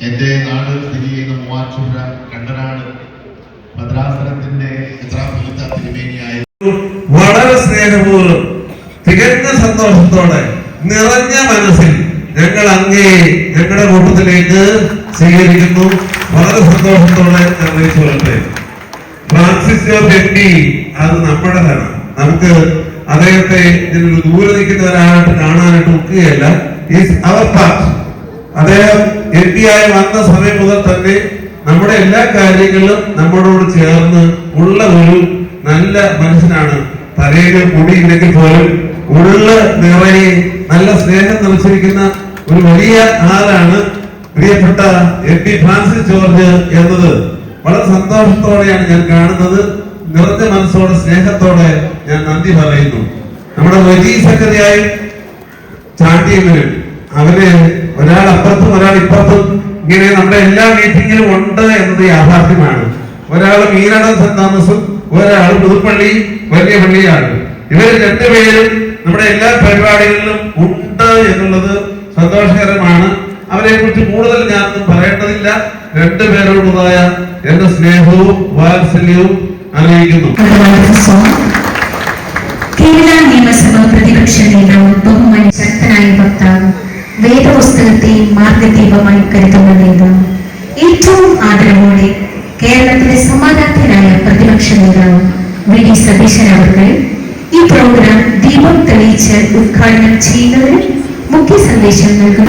എന്റെ നാട് സ്ഥിതി ചെയ്യുന്ന മൂവാറ്റുപുഴ കണ്ടനാട് ഭദ്രാസനത്തിന്റെ വളരെ സ്നേഹപൂർവം തികഞ്ഞ സന്തോഷത്തോടെ നിറഞ്ഞ മനസ്സിൽ ഞങ്ങൾ അങ്ങേ ഞങ്ങളുടെ കൂട്ടത്തിലേക്ക് സ്വീകരിക്കുന്നു. വളരെ സന്തോഷത്തോടെ അറിയിച്ചു കൊള്ളട്ടെ ഫ്രാൻസിസ് ജോർജ് എം പി അത് നമ്മുടേതാണ്. നമുക്ക് അദ്ദേഹത്തെ ഇതിൽ ദൂരെ നിൽക്കുന്ന ഒരാളായിട്ട് കാണാനായിട്ട് ഒക്കുകയല്ല. അവർ പാർട്ട് അദ്ദേഹം എം പി ആയി വന്ന സമയം മുതൽ തന്നെ നമ്മുടെ എല്ലാ കാര്യങ്ങളിലും നമ്മളോട് ചേർന്ന് ഉള്ള ഒരു നല്ല മനുഷ്യനാണ്. തലയിൽ മുടിയില്ലെങ്കിൽ പോലും ഉള്ള നിറയെ നല്ല സ്നേഹം നിറച്ചിരിക്കുന്ന ഒരു വലിയ ആളാണ് പ്രിയപ്പെട്ട എം പി ഫ്രാൻസിസ് ജോർജ് എന്നത്. വളരെ സന്തോഷത്തോടെയാണ് ഞാൻ കാണുന്നത്. നിറഞ്ഞ മനസ്സോടെ സ്നേഹത്തോടെ ഞാൻ നന്ദി പറയുന്നു. നമ്മുടെ വലിയ സെക്രട്ടറിയായി ചാണ്ടിയവരും അവർ ഒരാൾ അപ്പുറത്തും ഒരാൾ ഇപ്പുറത്തും ഇങ്ങനെ നമ്മുടെ എല്ലാ മീറ്റിങ്ങിലും ഉണ്ട് എന്നത് യാഥാർത്ഥ്യമാണ്. ഒരാൾ മീനട സെന്റ് ഒരാൾ പുതുപ്പള്ളി വലിയ പള്ളിയാണ്. ഇവർ രണ്ടുപേരും നമ്മുടെ എല്ലാ പരിപാടികളിലും ഉണ്ട് എന്നുള്ളത് സന്തോഷകരമാണ്. അവരെ കുറിച്ച് കൂടുതൽ ഞാനൊന്നും പറയേണ്ടതില്ല. രണ്ടുപേരോടുള്ളതായ എന്റെ സ്നേഹവും വാത്സല്യവും അറിയിക്കുന്നു. കേരള നിയമസഭാ പ്രതിപക്ഷ നേതാവ് ബഹുമാനി ശക്തനായ വക്താവ് വേദപുസ്തകത്തെയും മാർഗദീപമായി കരുതുന്ന നേതാവ് ഏറ്റവും ആദരവോടെ കേരളത്തിലെ സമാധാനത്തിനായ പ്രതിപക്ഷ നേതാവ് വി ഡി സതീശൻ അവർക്ക് ഈ പ്രോഗ്രാം ദീപം തെളിയിച്ച് ഉദ്ഘാടനം ചെയ്യുന്നതിന് മുഖ്യ സന്ദേശം നൽകും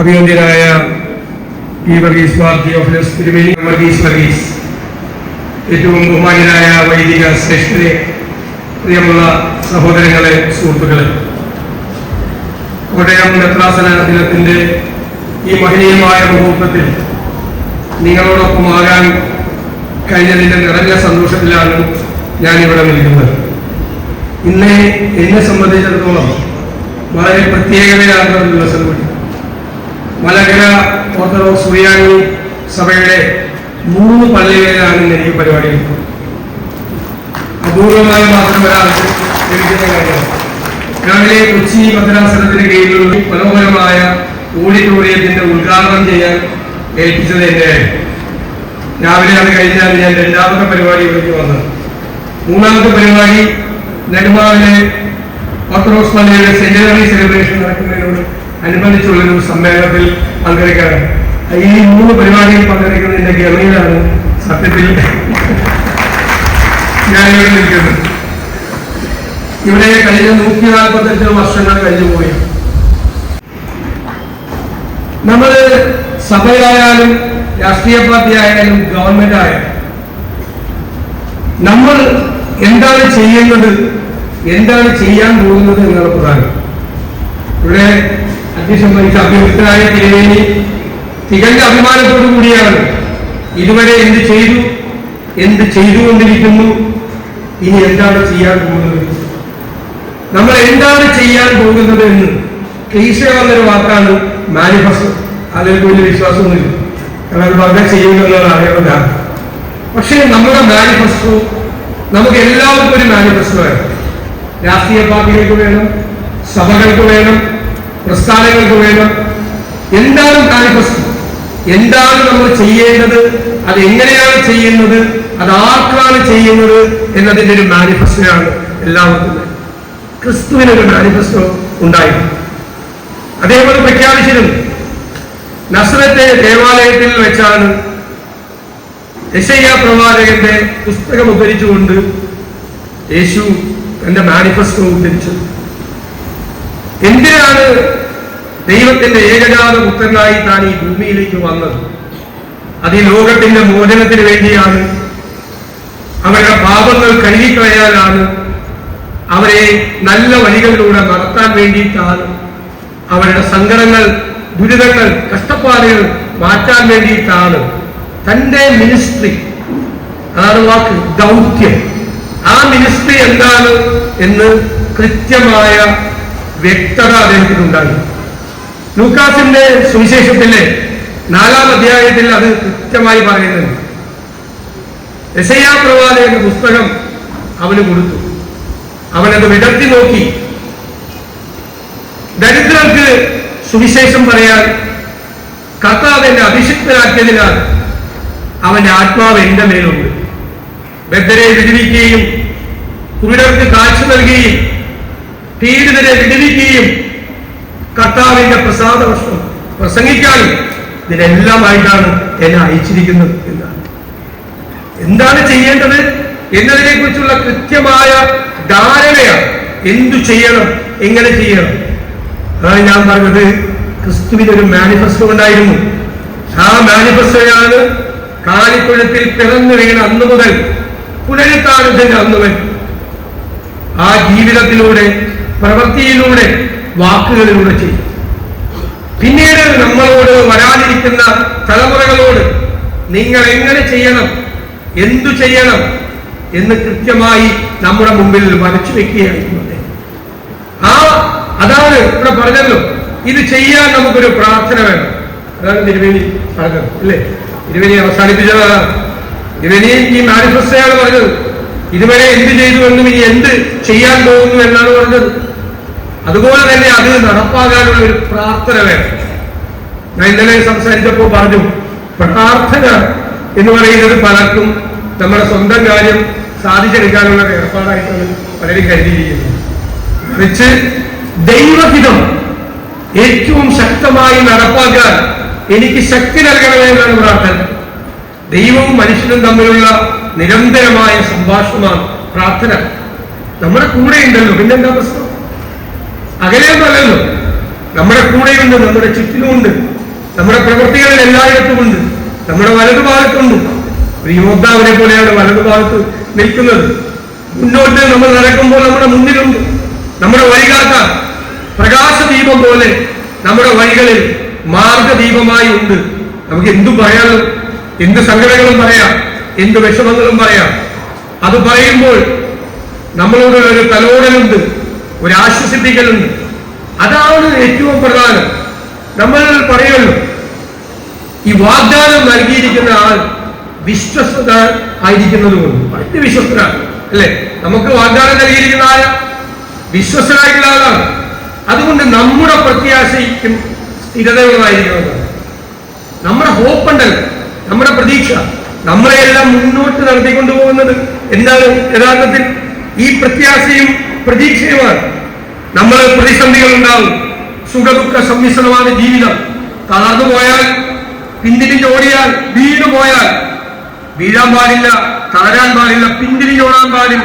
അഭിവന്ദ്യനായ പി വർഗീസ് മാർ ഓഫീസ് തിരുമേനി വർഗീസ് വർഗീസ്. ഏറ്റവും ബഹുമാനായ വൈദിക ശ്രേഷ്ഠരെ പ്രിയമുള്ള സഹോദരങ്ങളെ സുഹൃത്തുക്കളെ. കോട്ടയം നത്രാസന ദിനത്തിന്റെ ഈ മഹനീയമായ മുഹൂർത്തത്തിൽ നിങ്ങളോടൊപ്പം ആകാൻ കഴിഞ്ഞതിന്റെ നിറഞ്ഞ സന്തോഷത്തിലാണ് ഞാൻ നിൽക്കുന്നത്. ഇന്ന് എന്നെ സംബന്ധിച്ചിടത്തോളം വളരെ പ്രത്യേകതയാർന്ന ഒരു ദിവസം കൂടി മലകര ഓർത്തഡോക്സ് സുറിയാനി സഭയുടെ മൂന്ന് പള്ളികളിലാണ് ഇന്ന് എനിക്ക് പരിപാടി അപൂർവമായി മാത്രം ഒരാൾക്ക് രാവിലെ കൊച്ചി ഭദ്രാസനത്തിന് കീഴിലുള്ള മനോഹരമായ ഓഡിറ്റോറിയത്തിന്റെ ഉദ്ഘാടനം ചെയ്യാൻ ഏൽപ്പിച്ചത് എന്റെ രാവിലെ അത് കഴിഞ്ഞാൽ ഞാൻ രണ്ടാമത്തെ പരിപാടി ഇവിടേക്ക് വന്നത്. മൂന്നാമത്തെ പരിപാടി നെടുമാവിലെ ഓർത്തഡോക്സ് പള്ളിയുടെ സെന്റിനറി സെലിബ്രേഷൻ നടക്കുന്നതിനോട് അനുബന്ധിച്ചുള്ള ഒരു സമ്മേളനത്തിൽ പങ്കെടുക്കാറ് ഈ മൂന്ന് പരിപാടിയിൽ പങ്കെടുക്കുന്നതിന്റെ ഗമയിലാണ് സത്യത്തിൽ ഞാനിവിടെ നിൽക്കുന്നത്. ഇവിടെ കഴിഞ്ഞ നൂറ്റി നാൽപ്പത്തഞ്ച് വർഷങ്ങൾ കഴിഞ്ഞു പോയി. നമ്മൾ സഭയായാലും രാഷ്ട്രീയ പാർട്ടി ആയാലും ഗവൺമെന്റ് ആയാലും നമ്മൾ എന്താണ് ചെയ്യേണ്ടത് എന്താണ് ചെയ്യാൻ പോകുന്നത് എന്നുള്ള പ്രധാനം. ഇവിടെ അധ്യക്ഷൻ വഹിച്ച അഭിമുക്തനായ തിരുവേണി തികഞ്ഞ അഭിമാനത്തോടു കൂടിയാണ്. ഇതുവരെ എന്ത് ചെയ്തു? എന്ത് ചെയ്തുകൊണ്ടിരിക്കുന്നു? ഇനി എന്താണ് ചെയ്യാൻ പോകുന്നത്? നമ്മൾ എന്താണ് ചെയ്യാൻ പോകുന്നത് എന്ന് ക്ലീശ വന്നൊരു വാക്കാണ് മാനിഫെസ്റ്റോ. അതിലേക്ക് വലിയ വിശ്വാസമൊന്നുമില്ല കാരണം അത് ചെയ്യുമെന്നുള്ളതാണ് അറിയാവുന്ന ധാരണ പക്ഷേ നമ്മുടെ മാനിഫെസ്റ്റോ നമുക്ക് എല്ലാവർക്കും ഒരു മാനിഫെസ്റ്റോ വേണം രാഷ്ട്രീയ പാർട്ടികൾക്ക് വേണം സഭകൾക്ക് വേണം പ്രസ്ഥാനങ്ങൾക്ക് വേണം. എന്താണ് മാനിഫെസ്റ്റോ എന്താണ് നമ്മൾ ചെയ്യേണ്ടത്? അത് എങ്ങനെയാണ് ചെയ്യുന്നത്? അത് ആർക്കാണ് ചെയ്യുന്നത്? എന്നതിന്റെ ഒരു മാനിഫെസ്റ്റോയാണ് എല്ലാവർക്കും ക്രിസ്തുവിന് ക്രിസ്തുവിനൊരു മാനിഫെസ്റ്റോ ഉണ്ടായിരുന്നു. അതേപോലെ പ്രഖ്യാപിച്ചിരുന്നു. നസ്രത്തെ ദേവാലയത്തിൽ വെച്ചാണ് യശയ്യ പ്രവാചകന്റെ പുസ്തകം ഉദ്ധരിച്ചുകൊണ്ട് യേശു തന്റെ മാനിഫെസ്റ്റോ ഉദ്ധരിച്ചത്. എന്തിനാണ് ദൈവത്തിന്റെ ഏകജാത പുത്രനായി താൻ ഈ ഭൂമിയിലേക്ക് വന്നത്? അത് ഈ ലോകത്തിന്റെ മോചനത്തിന് വേണ്ടിയാണ്. അവരുടെ പാപങ്ങൾ കഴുകിക്കളയാനാണ്. അവരെ നല്ല വഴികളിലൂടെ നടത്താൻ വേണ്ടിയിട്ടാണ്. അവരുടെ സങ്കടങ്ങൾ ദുരിതങ്ങൾ കഷ്ടപ്പാടുകൾ മാറ്റാൻ വേണ്ടിയിട്ടാണ്. തന്റെ മിനിസ്ട്രി അതാണ് വാക്ക് ദൗത്യം. ആ മിനിസ്ട്രി എന്താണ് എന്ന് കൃത്യമായ വ്യക്തത അദ്ദേഹത്തിനുണ്ടായി. ലൂക്കാസിന്റെ സുവിശേഷത്തിലെ നാലാം അധ്യായത്തിൽ അത് കൃത്യമായി പറയുന്നുണ്ട്. യശയാ പ്രവാചകന്റെ പുസ്തകം അവന് കൊടുത്തു. അവനത് വിടർത്തി നോക്കി. ദരിദ്രർക്ക് സുവിശേഷം പറയാൻ കർത്താവ് എന്നെ അഭിഷിക്തനാക്കിയതിനാൽ അവന്റെ ആത്മാവ് എന്റെ മേലുണ്ട്. ബദ്ധരെ വിടുവിക്കുകയും കുരുടർക്ക് കാഴ്ച നൽകുകയും പീഡിതരെ വിടുവിക്കുകയും കർത്താവിന്റെ പ്രസാദ വർഷം പ്രസംഗിക്കാനും ഇതിനെല്ലാമായിട്ടാണ് എന്നെ അയച്ചിരിക്കുന്നത് എന്നാണ്. എന്താണ് ചെയ്യേണ്ടത് എന്നതിനെ കുറിച്ചുള്ള കൃത്യമായ ധാരണയാണ്. എന്തു ചെയ്യണം? എങ്ങനെ ചെയ്യണം? അതാണ് ഞാൻ പറഞ്ഞത് ക്രിസ്തുവിന് ഒരു മാനിഫെസ്റ്റോ ഉണ്ടായിരുന്നു. ആ മാനിഫെസ്റ്റോയാണ് കാലിക്കുഴത്തിൽ പിറന്നു വീണ അന്നു മുതൽ പുനരുത്താനത്തിന്റെ അന്ന് ആ ജീവിതത്തിലൂടെ പ്രവൃത്തിയിലൂടെ വാക്കുകളിലൂടെ ചെയ്യും. പിന്നീട് നമ്മളോട് വരാനിരിക്കുന്ന തലമുറകളോട് നിങ്ങൾ എങ്ങനെ ചെയ്യണം എന്തു ചെയ്യണം എന്ന് കൃത്യമായി നമ്മുടെ മുമ്പിൽ വരച്ചു വെക്കുകയായിരുന്നു. ആ അതാണ് ഇവിടെ പറഞ്ഞല്ലോ ഇത് ചെയ്യാൻ നമുക്കൊരു പ്രാർത്ഥന വേണം. അതാണ് തിരുവേലി പറഞ്ഞത് അല്ലേ? തിരുവേലി അവസാനിപ്പിച്ചതാണ് തിരുവേലി ഈ മാനിഫെസ്റ്റോയാണ് പറഞ്ഞത്. ഇതുവരെ എന്ത് ചെയ്തു എന്നും ഇനി എന്ത് ചെയ്യാൻ പോകുന്നു എന്നാണ് പറഞ്ഞത്. അതുപോലെ തന്നെ അത് നടപ്പാകാനുള്ള ഒരു പ്രാർത്ഥന വേണം. ഞാൻ ഇന്നലെ സംസാരിച്ചപ്പോൾ പറഞ്ഞു പ്രാർത്ഥന എന്ന് പറയുന്നത് പലർക്കും നമ്മുടെ സ്വന്തം കാര്യം സാധിച്ചെടുക്കാനുള്ള ഏർപ്പാടായിട്ടാണ് പലരും കരുതിയിരിക്കുന്നത് മറിച്ച് ദൈവഹിതം ഏറ്റവും ശക്തമായി നടപ്പാക്കാൻ എനിക്ക് ശക്തി നൽകണമേ എന്നാണ് പ്രാർത്ഥന. ദൈവവും മനുഷ്യനും തമ്മിലുള്ള നിരന്തരമായ സംഭാഷണമാണ് പ്രാർത്ഥന. നമ്മുടെ കൂടെ ഉണ്ടല്ലോ പിന്നെന്താ പ്രശ്നം? അകലെയൊന്നല്ലല്ലോ നമ്മുടെ കൂടെയുണ്ട് നമ്മുടെ ചുറ്റിലുമുണ്ട് നമ്മുടെ പ്രവൃത്തികളിൽ എല്ലായിടത്തും ഉണ്ട്. നമ്മുടെ വലതുഭാഗത്തുണ്ട്. ഒരു യോദ്ധാവിനെ പോലെയാണ് വലതുഭാഗത്ത് നിൽക്കുന്നത്. മുന്നോട്ട് നമ്മൾ നടക്കുമ്പോൾ നമ്മുടെ മുന്നിലുണ്ട്. നമ്മുടെ വഴികാത്ത പ്രകാശദീപം പോലെ നമ്മുടെ വഴികളിൽ മാർഗദീപമായി ഉണ്ട്. നമുക്ക് എന്തു പറയാനും എന്ത് സങ്കടങ്ങളും പറയാം. എന്ത് വിഷമങ്ങളും പറയാം. അത് പറയുമ്പോൾ നമ്മളോട് ഒരു തലോടലുണ്ട്. ഒരു ആശ്വസിപ്പിക്കലുണ്ട് അതാണ് ഏറ്റവും പ്രധാനം. നമ്മൾ പറയുള്ളൂ ഈ വാഗ്ദാനം നൽകിയിരിക്കുന്ന ആൾ വിശ്വസ്ത ആയിരിക്കുന്നത് കൊണ്ട് വളരെ വിശ്വസ്തനാണ് അല്ലെ? നമുക്ക് വാഗ്ദാനം നൽകിയിരിക്കുന്ന ആൾ വിശ്വസ്തനായിട്ടുള്ള ആളാണ്. അതുകൊണ്ട് നമ്മുടെ പ്രത്യാശയ്ക്കും സ്ഥിരതകളായിരിക്കണം നമ്മുടെ ഹോപ്പ് ഉണ്ടല്ലോ നമ്മുടെ പ്രതീക്ഷ നമ്മളെയെല്ലാം മുന്നോട്ട് നടത്തിക്കൊണ്ടു പോകുന്നത് എന്താണ് യഥാർത്ഥത്തിൽ? ഈ പ്രത്യാശയും പ്രതീക്ഷയുമാണ് നമ്മൾ പ്രതിസന്ധികൾ ഉണ്ടാവും സുഖദുഃഖ സമ്മിശ്രമാണ് ജീവിതം. തളർന്നു പോയാൽ പിന്തിരിഞ്ഞോടിയാൽ വീണു പോയാൽ വീഴാൻ പാടില്ല തളരാൻ പാടില്ല പിന്തിരിഞ്ഞോടാൻ പാടില്ല.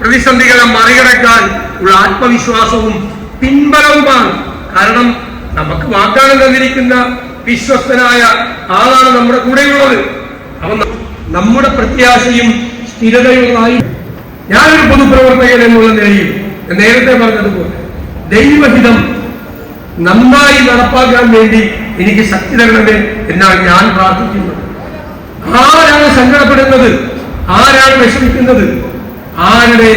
പ്രതിസന്ധികളെ മറികടക്കാൻ ഉള്ള ആത്മവിശ്വാസവും പിൻബലവുമാണ്. കാരണം നമുക്ക് വാഗ്ദാനം തന്നിരിക്കുന്ന വിശ്വസ്തനായ ആളാണ് നമ്മുടെ കൂടെയുള്ളത്. അപ്പം നമ്മുടെ പ്രത്യാശയും സ്ഥിരതയുള്ളതായി ഞാനൊരു പൊതുപ്രവർത്തകൻ എന്നുള്ള നിലയിൽ നേരത്തെ പറഞ്ഞതുപോലെ ദൈവഹിതം നന്നായി നടപ്പാക്കാൻ വേണ്ടി എനിക്ക് ശക്തി തരണമേ എന്നാണ് ഞാൻ പ്രാർത്ഥിക്കുന്നത്. ആരാണ് സങ്കടപ്പെടുന്നത്? ആരാണ് വിഷമിക്കുന്നത്? ആരുടെ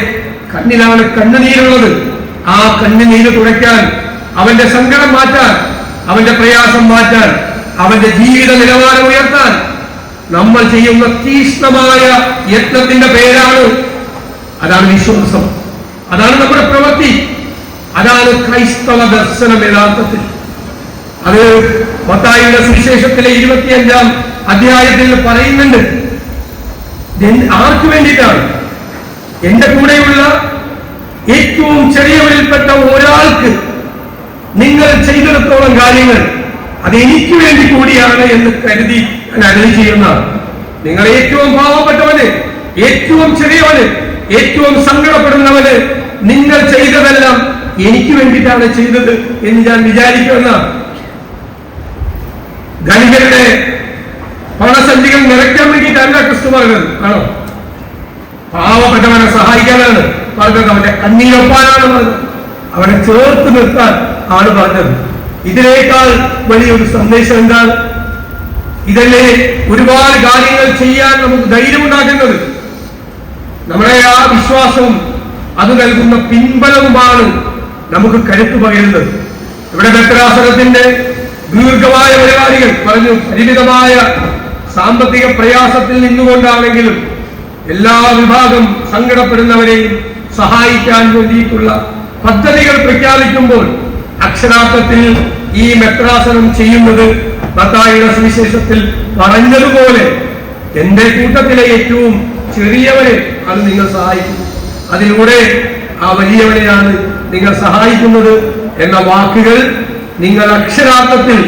കണ്ണിലാണ് കണ്ണുനീരുള്ളത്? ആ കണ്ണുനീര് തുടയ്ക്കാൻ അവന്റെ സങ്കടം മാറ്റാൻ അവന്റെ പ്രയാസം മാറ്റാൻ അവന്റെ ജീവിത നിലവാരം ഉയർത്താൻ നമ്മൾ ചെയ്യുന്ന തീഷ്ണമായ യത്നത്തിന്റെ പേരാണ് അതാണ് വിശ്വാസം. അതാണ് നമ്മുടെ പ്രവൃത്തി. അതാണ് ക്രൈസ്തവ ദർശനം യഥാർത്ഥത്തിൽ. അത് മത്തായിയുടെ സുവിശേഷത്തിലെ ഇരുപത്തിയഞ്ചാം അധ്യായത്തിൽ പറയുന്നുണ്ട്. ആർക്ക് വേണ്ടിയിട്ടാണ്? എന്റെ കൂടെയുള്ള ഏറ്റവും ചെറിയവരിൽപ്പെട്ട ഒരാൾക്ക് നിങ്ങൾ ചെയ്തെടുത്തോളം കാര്യങ്ങൾ അത് എനിക്ക് വേണ്ടി കൂടിയാണ് എന്ന് കരുതി ഞാൻ ചെയ്യുന്ന നിങ്ങൾ ഏറ്റവും പാവപ്പെട്ടവന് ഏറ്റവും ചെറിയവന് ഏറ്റവും സങ്കടപ്പെടുന്നവര് നിങ്ങൾ ചെയ്തതെല്ലാം എനിക്ക് വേണ്ടിയിട്ടാണ് ചെയ്തത് എന്ന് ഞാൻ വിചാരിക്കുന്ന ധനികരുടെ പണസഞ്ചികൾ നിറയ്ക്കാൻ വേണ്ടിയിട്ടല്ല ക്രിസ്തു പറഞ്ഞത്. ആണോ? പാവപ്പെട്ടവനെ സഹായിക്കാനാണ് പറഞ്ഞത്. അവന്റെ കണ്ണീരൊപ്പാനാണ് പറഞ്ഞത്. അവനെ ചേർത്ത് നിർത്താൻ ആണ് പറഞ്ഞത്. ഇതിനേക്കാൾ വലിയൊരു സന്ദേശം എന്താണ്? ഇതല്ലേ ഒരുപാട് കാര്യങ്ങൾ ചെയ്യാൻ നമുക്ക് ധൈര്യമുണ്ടാക്കുന്നത്? നമ്മുടെ ആ വിശ്വാസവും അത് നൽകുന്ന പിൻബലവുമാണ് നമുക്ക് കരുത്തു പകരുന്നത് ഇവിടെ ഭക്തരാസനത്തിന്റെ ദീർഘമായ പരിപാടികൾ പറഞ്ഞു. പരിമിതമായ സാമ്പത്തിക പ്രയാസത്തിൽ നിന്നുകൊണ്ടാണെങ്കിലും എല്ലാ വിഭാഗം സങ്കടപ്പെടുന്നവരെയും സഹായിക്കാൻ വേണ്ടിയിട്ടുള്ള പദ്ധതികൾ പ്രഖ്യാപിക്കുമ്പോൾ അക്ഷരാർത്ഥത്തിൽ ഈ മെത്രാസനം ചെയ്യുന്നത് മത്തായിയുടെ സുവിശേഷത്തിൽ പറഞ്ഞതുപോലെ എന്റെ കൂട്ടത്തിലെ ഏറ്റവും ചെറിയവരെ അത് നിങ്ങൾ സഹായിക്കും. അതിലൂടെ ആ വലിയവനെയാണ് നിങ്ങൾ സഹായിക്കുന്നത് എന്ന വാക്കുകൾ നിങ്ങൾ അക്ഷരാർത്ഥത്തിൽ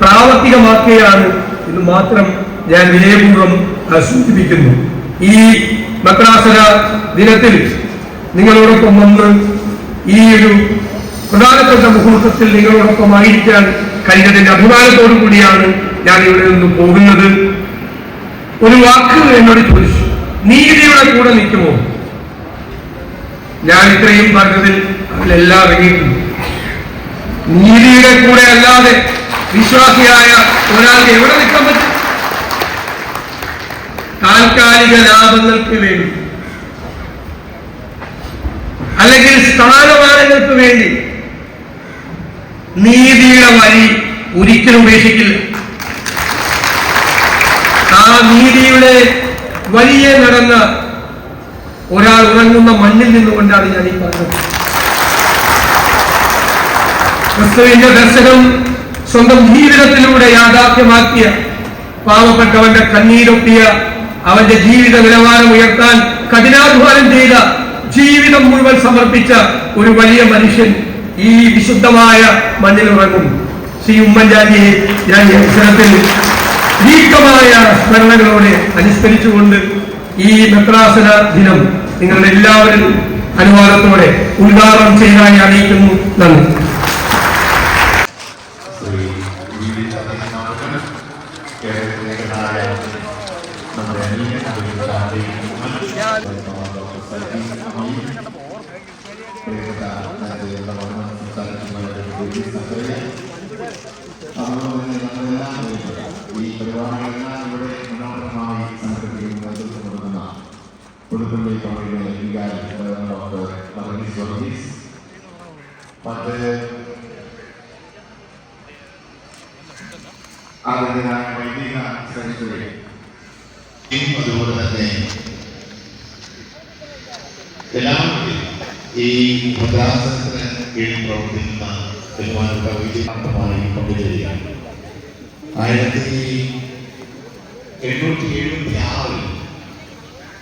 പ്രാവർത്തികമാക്കുകയാണ് എന്ന് മാത്രം ഞാൻ വിനയപൂർവം സൂചിപ്പിക്കുന്നു. ഈ മക്രാസന ദിനത്തിൽ നിങ്ങളോടൊപ്പം വന്ന് ഈ ഒരു പ്രധാനപ്പെട്ട മുഹൂർത്തത്തിൽ നിങ്ങളോടൊപ്പം ആയിരിക്കാൻ കഴിഞ്ഞതിന്റെ അഭിമാനത്തോടു കൂടിയാണ് ഞാൻ ഇവിടെ നിന്ന് പോകുന്നത്. ഒരു വാക്ക് എന്നോട് ചോദിച്ചു. നീതിയുടെ കൂടെ നിൽക്കുമോ? ഞാൻ ഇത്രയും പറഞ്ഞതിൽ അതിലെല്ലാം അടങ്ങിയിട്ടുണ്ട് നീതിയുടെ കൂടെ അല്ലാതെ വിശ്വാസിയായ ഒരാൾക്ക് എവിടെ നിൽക്കാൻ പറ്റും? താൽക്കാലിക ലാഭങ്ങൾക്ക് വേണ്ടി. അല്ലെങ്കിൽ സ്ഥാനമാനങ്ങൾക്ക് വേണ്ടി. നീതിയുടെ വഴി ഒരിക്കലും ഉപേക്ഷിക്കില്ല. ആ നീതിയുടെ വഴിയെ നടന്ന ഒരാൾ ഉറങ്ങുന്ന മണ്ണിൽ നിന്നുകൊണ്ടാണ് ഞാൻ ഈ പറഞ്ഞത്. ക്രിസ്തുവിന്റെ ദർശനം സ്വന്തം ജീവിതത്തിലൂടെ യാഥാർത്ഥ്യമാക്കിയ പാവപ്പെട്ടവന്റെ കണ്ണീരൊപ്പിയ അവന്റെ ജീവിത നിലവാരം ഉയർത്താൻ കഠിനാധ്വാനം ചെയ്ത ജീവിതം മുഴുവൻ സമർപ്പിച്ച ഒരു വലിയ മനുഷ്യൻ ഈ വിശുദ്ധമായ മണ്ണിൽ ഉറങ്ങും. ശ്രീ ഉമ്മൻചാണ്ടിയെ ഞാൻ ഈ അവസരത്തിൽ ദീർഘമായ സ്മരണകളോടെ അനുസ്മരിച്ചുകൊണ്ട് ഈ മെത്രാസന ദിനം നിങ്ങളുടെ എല്ലാവരും അനുവാദത്തോടെ ഉദ്ഘാടനം ചെയ്യാനായി അറിയിക്കുന്നു. നന്ദി. വി പരിപാടികളെല്ലാം ഇവിടെ മനോഹരമായി സംഘടിപ്പിക്കുന്ന നേതൃത്വം കൊടുക്കുന്ന പുതുപ്പള്ളി കമ്മിറ്റിയുടെ വികാരി ഡോക്ടർ വർഗീസ് വർഗീസ് മറ്റ് ആദരണീയനായ വൈദിക സെക്രട്ടറി ഇനിയും അതുപോലെ തന്നെ എല്ലാവർക്കും ഈ ഭദ്രാസനത്തിന് കീഴിൽ പ്രവർത്തിക്കുന്ന ബഹുമാനപ്പെട്ട വൈദികാന്തമായി പങ്കുചേരുകയാണ് ആയിരത്തി എണ്ണൂറ്റി എഴുപത്തി ആറിൽ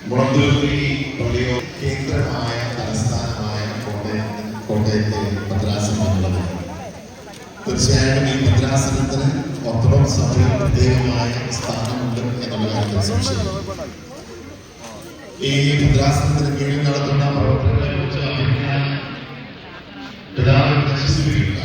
മുളന്തൂരി പള്ളിയോ കേന്ദ്രമായ തലസ്ഥാനമായ കോട്ടയം കോട്ടയത്തെ മദ്രാസം എന്നുള്ളത് തീർച്ചയായിട്ടും ഈ മദ്രാസനത്തിന് ഓർത്തഡോക്സ് സഭയിൽ പ്രത്യേകമായ സ്ഥാനമുണ്ട് എന്നുള്ള കാര്യത്തിൽ സംശയം ഈ മദ്രാസനത്തിന് കീഴിൽ നടത്തുന്ന പ്രവർത്തനങ്ങളെ കുറിച്ച് അഭിപ്രായം പിതാവ്